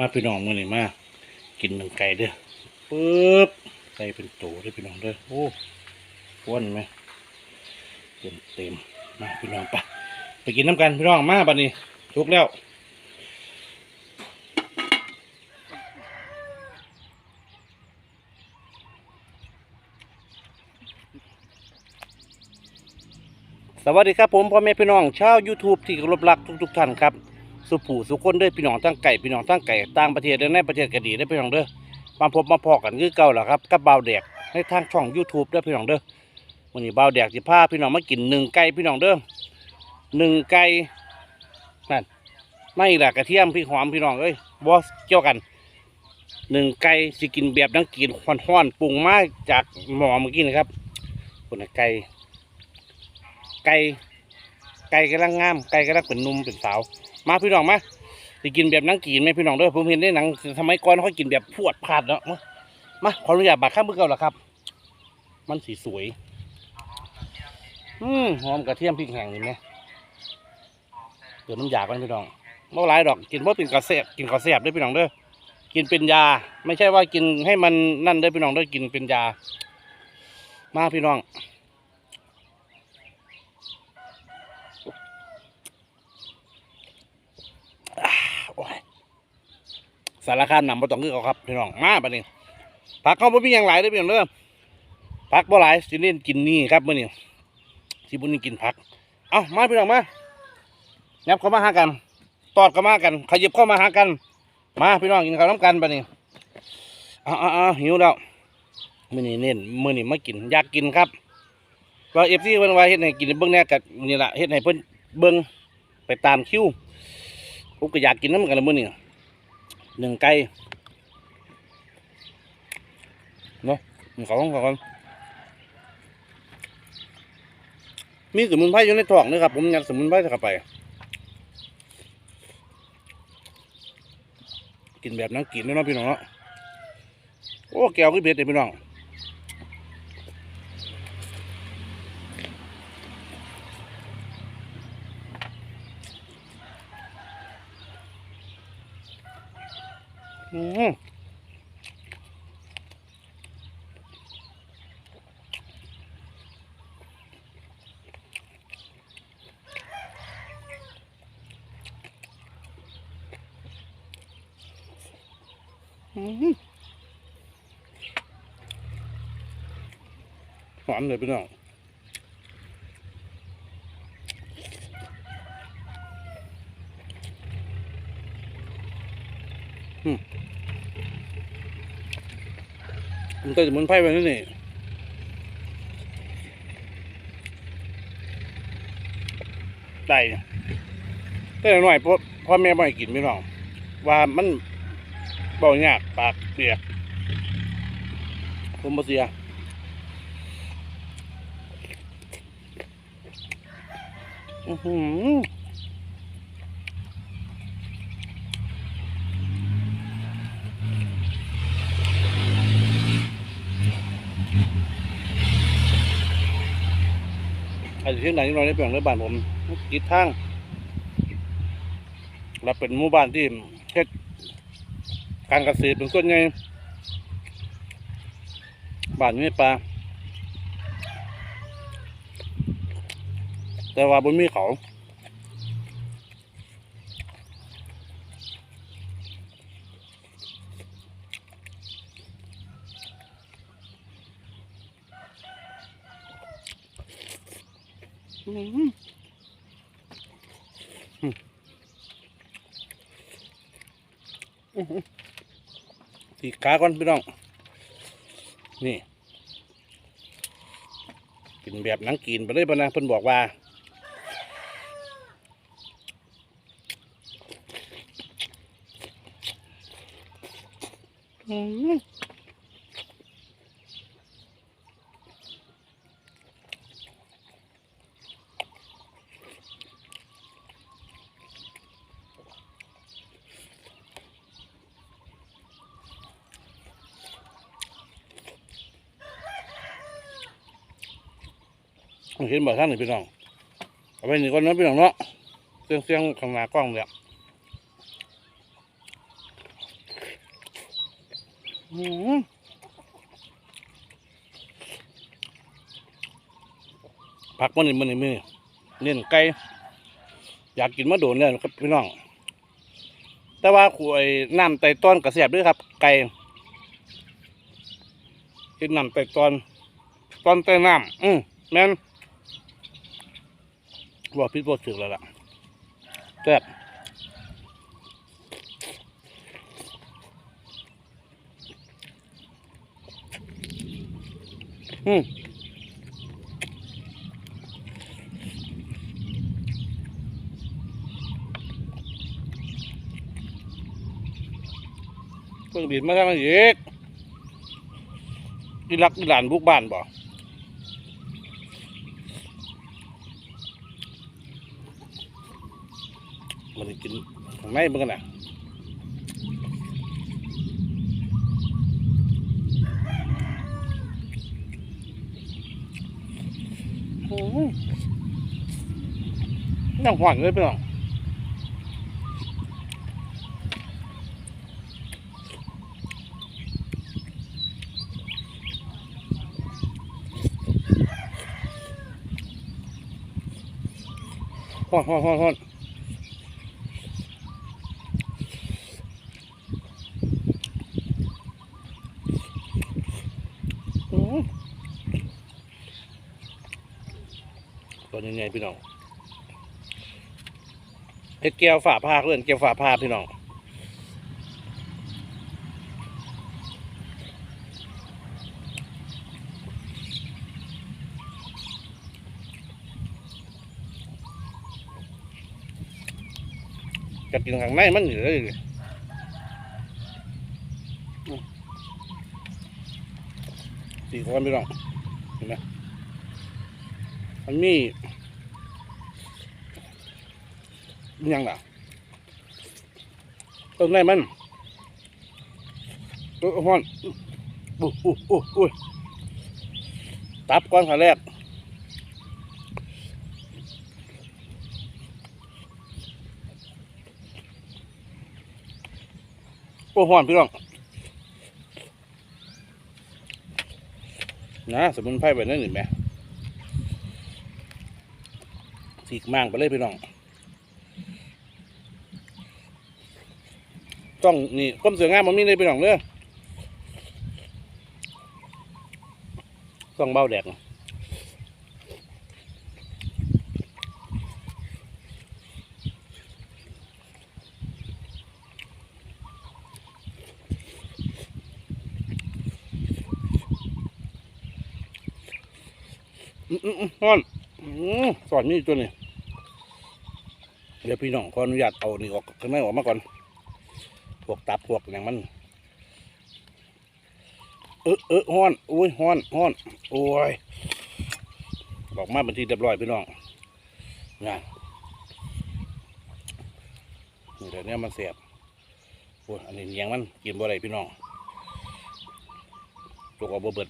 มาพี่น้องมื้อนี้มากินหนึ่งไก่เด้อปึ๊บไก่เป็นโตเด้อพี่น้องเด้อโอ้อ้วนไหมเต็มเต็มมาพี่น้องไปไปกินน้ำกันพี่น้องมาบัดนี้ทุกแล้วสวัสดีครับผมพ่อแม่พี่น้องชาว YouTube ที่เคารพรักทุกๆท่านครับ สุผู้สุคนเด้อพี่น้องตั้งไก่พี่น้องตั้งไก่ต่างประเทศและในประเทศก็ดีเด้พี่น้องเด้อมาพบมาพอกันคือเก่าแหละครับกับบ่าวแดกในทางช่อง YouTube เด้พี่น้องเด้อวันนี้บ่าวแดกสิพาพี่น้องมากินหนึ่งไก่พี่น้องเด้อหนึ่งไก่นั่นไม่ละกระเทียมพริกหอมพี่น้องเอ้ยบอสเกี่ยวกันหนึ่งไก่สิกินแบบนังกินห้อนๆปรุงมาจากหมอเมื่อกี้นะครับคนไก่ไก่ไก่กำลังงามไก่กำลังเป็นนุ่มเป็นสาว มาพี่น้องมาสิกินแบบนังกีนไหมพี่น้องเด้อผมเห็นในหนังสมัยก่อนเขากินแบบพวดพลาดเนาะมามาขออนุญาตบาดข้ามมือเก่าละครับ มันสีสวย อืมหอมกระเทียมพริกแห้งนี่ไหมเดี๋ยวน้ำยากันพี่น้องเมื่อไรดอกกินเพราะเป็นกระเสบกินกระเสบด้วยพี่น้องเด้อกินเป็นยา ไม่ใช่ว่ากินให้มันนั่นเด้พี่น้องเด้อกินเป็นยา มาพี่น้อง โอ้ย สารคามนำมาต้องคือเขาครับพี่น้องมาบัดนี้ผักเขาบ่มีอย่างหลายเด้อพี่น้องเด้อผักบ่หลายสิเล่นกินนี่ครับมื้อนี้สิบุญนี่กินผัก เอามาพี่น้องมายับเข้ามาหากัน ตอดเข้ามากัน ขยับเข้ามาหากัน มาพี่น้องกินข้าวน้ำกันบัดนี้อ้าวอ้าวหิวแล้วมื้อนี้เน้นมื้อนี้มากินอยากกินครับว่า FC เพิ่นว่าเฮ็ดให้กินเบิ่งแหน่ก็นี่ล่ะเฮ็ดให้เพิ่นเบิ่งไปตามคิวผมก็อยากกินน้ำกันละมื้อนี่ หนึ่งไก่เนาะมันเขาของเขากันมีสมุนไพรอยู่ในท้องนะครับ ผมยัดสมุนไพรเข้าไป กินแบบนั้นกินด้วยนะพี่น้องเนาะโอ้แก้วก็เบ็ดเลยพี่น้องอืมอืม หอมเลยพี่น้องอื มันก็จะเหมือนไพ่ไปนี่นี่ได้แต่หน่อยพ่อพ่อแม่ไม่ให้กินพี่น้อง ว่ามันเบายากปากเปียกผมบ่เสียอื้อหือ อาจจะเที่ยงไหนที่เราได้เปลี่ยนในบ้านผมกิดทางเราเป็นหมู่บ้านที่เฮ็ดการเกษตรเป็นส่วนใหญ่บ้านอยู่ปลาแต่ว่าบนมีเขา อืมอืมอืม ตีขาก่อนพี่น้อง นี่ กินแบบนังกินไปเลยปะนะเพิ่นบอกว่า อืม เห็นบ่ท่านนี่พี่น้องเอาไปหนึ่งก่อนนะพี่น้องเนาะเสียงเสียงข้างหน้ากล้องเนี่ยอืมผักมันนี่มันนี่มือเน้นไก่อยากกินมะโดนเนี่ยครับพี่น้อง แต่ว่าขวยน้ำไตต้อนกระเสียบด้วยครับ ไก่กินน้ำไตต้อนต้อนไตน้ำอืมแม่น บอกพิษบอกถึกแล้วล่ะแซ่บอืมเพิ่งบินมาทางนี้อีกที่รักที่หลานบุกบ้านบ่ มันกินข้างในมันกันนะอืมยังหวานเลยพี่น้องหวานหวานหวานหวานอืมตัวนี้ไง พี่น้องเฮ็ดแก้วฝาผ้าเพื่อนแก้วฝาผ้าพี่น้องจะกินข้างในมันอยู่เลยอืมสี่คนพี่น้องเห็นไหมมันมี ยังล่ะตรงไหนมันตัวฮ้อนอู้อู้อู้อู้ตับก่อนขาแรกโอ้ฮ้อนพี่น้องนะสมุนไพรแบบนั้นเห็นไหมสีกมางไปเลยพี่น้อง ต้องนี่ก้มสืองามมันมีเลยพี่น้องเด้อต้องเบาแดกนะอืมอืมอืมนอนสอนมีตัวนี้เดี๋ยวพี่น้องขออนุญาตเอานี่ออกข้างในออกมาก่อน พวกตับพวกอย่างมันเออเออฮ้อนอุ้ยฮ้อนฮ้อนโอ้ยบอกมาเป็นที่เรียบร้อยพี่น้องงานนี่เดี๋ยวนี้มันเสียบโอ้ยอันนี้เนียงมันกินบ่ไรพี่น้องตัวก็บ่เบิด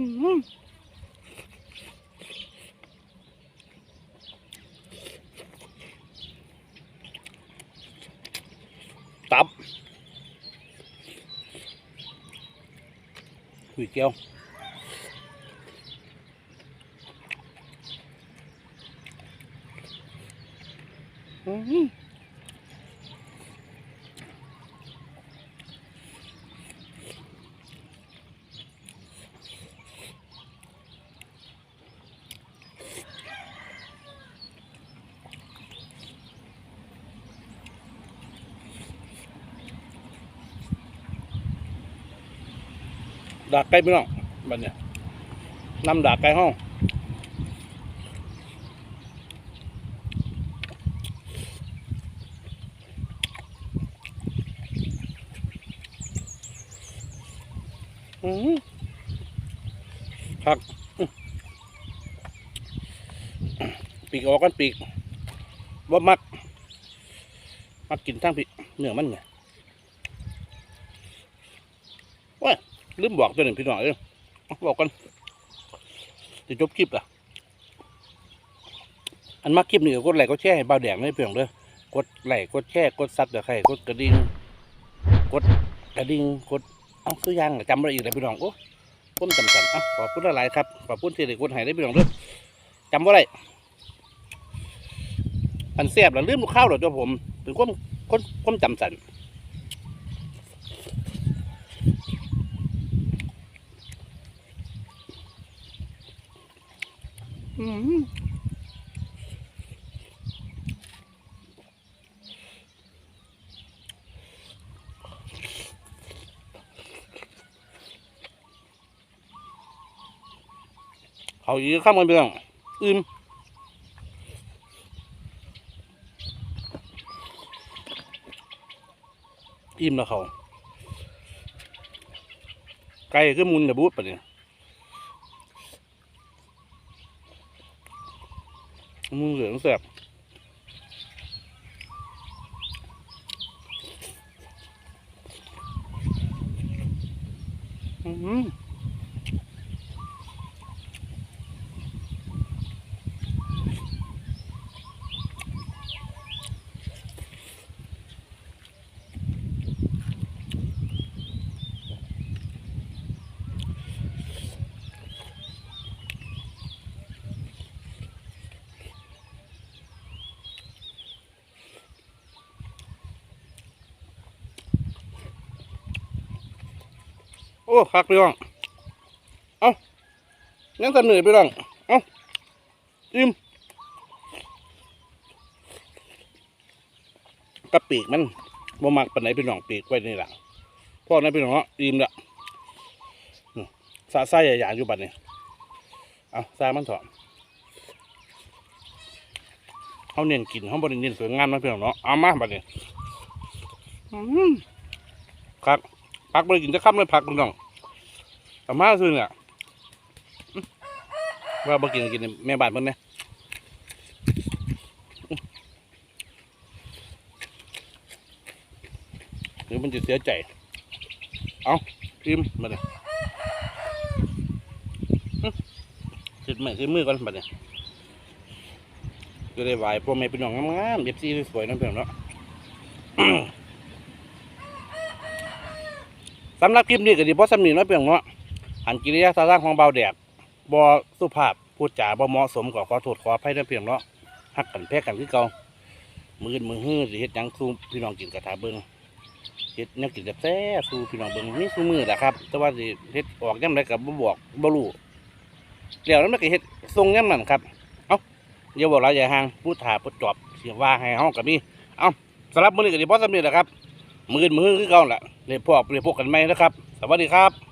อื้อหือตับคุยเกียวอื้อหือ ดากไก่พี่น้องบัดเนี่ยนำดากไก่ห้องอือผักปีกออกกันปีกว่ามัก มักกินทั้งปีเนื้อมันไงว้า ลืมบอกตัวหนึ่งพี่น้องเอ้ยบอกกันจะจบคลิปอะอันมาคลิปนี้ก็กดไลค์กดแชร์ให้เบาแดงเลยเพียงเด้อกดไลค์กดแชร์กดซับเดี๋ยวใครกดกระดิ่งกดกระดิ่งกดเอ้าคือยังจำอะไรอีกเลยพี่น้องโอ้ผมจำกันอ้าขอบคุณหลายครับขอบคุณที่ได้กดให้ได้พี่น้องเด้อจำว่าไรอันแซ่บแล้วลืมลูข้าวเหรอตัวผมเป็นคนคนคนจำสัน เขาอีกข้ามกันไปแล้วอืมอิ่มแล้วเขาไก่ก็มุนเดบูดปะเนี่ย มุนเหลืองแสบอืม อ้คักพี่น้อง เอายังกันเหนื่อยพี่น้อง เอาอิ่มกระปีกมันบ่มักปานไหนพี่น้องปีกไว้ในหละพวกนั้นพี่น้องอิ่มละอืมสาไส้ใหญ่ๆอยู่บัดนี้เอาซามันเถอะเขาเน้นกินเขาบริเน้นสวยงามนะพี่น้องเนาะเอามาบัดนี้ครับ พักบริกินจะค่ำเลยพักพี่น้องแต่มาซื้อเนี่ยว่าบริกินกินแม่บานเพิ่นเนี่ยหรือมันจะเสียใจ เอาพิมมาเลยสิดมือสิดมือก่อนบัดเนี่ยจะได้ไหวพ่อแม่พี่น้องงามๆเย็บซีสวยๆนั่นเพียงเนาะ สำหรับคลิปนี้ก็ดีเพราะสำนีน้อยเพียงเนาะหันกิริยาท่าทางของเบาแดดบอสุภาพพูดจาบ่เหมาะสมก็ขอโทษขออภัยน้อยเพียงเนาะฮักกันแพ้กันคือเก่ามือมือฮื้อสิเฮ็ดหยังสู้พี่น้องกินกระทาเบิ่งเฮ็ดแนวกินแซ่สู้พี่น้องเบิ่งมีสู้มือแหละครับ แต่ว่าสิเฮ็ดออกยามใดก็บ่บอกบ่รู้แล้วนั้นมันก็เฮ็ดทรงยามนั้นครับเอ้าอย่าบอกหลาอย่าห่างพูดถาพูดจอบเสียว่าให้เฮาก็มีเอ้าสำหรับมื้อนี้ก็ดีเพราะสำนีแหละครับ มืออนมือฮื้อคือเก่าแหละเลยพวกเลยพวกกันไหมนะครับ สวัสดีครับ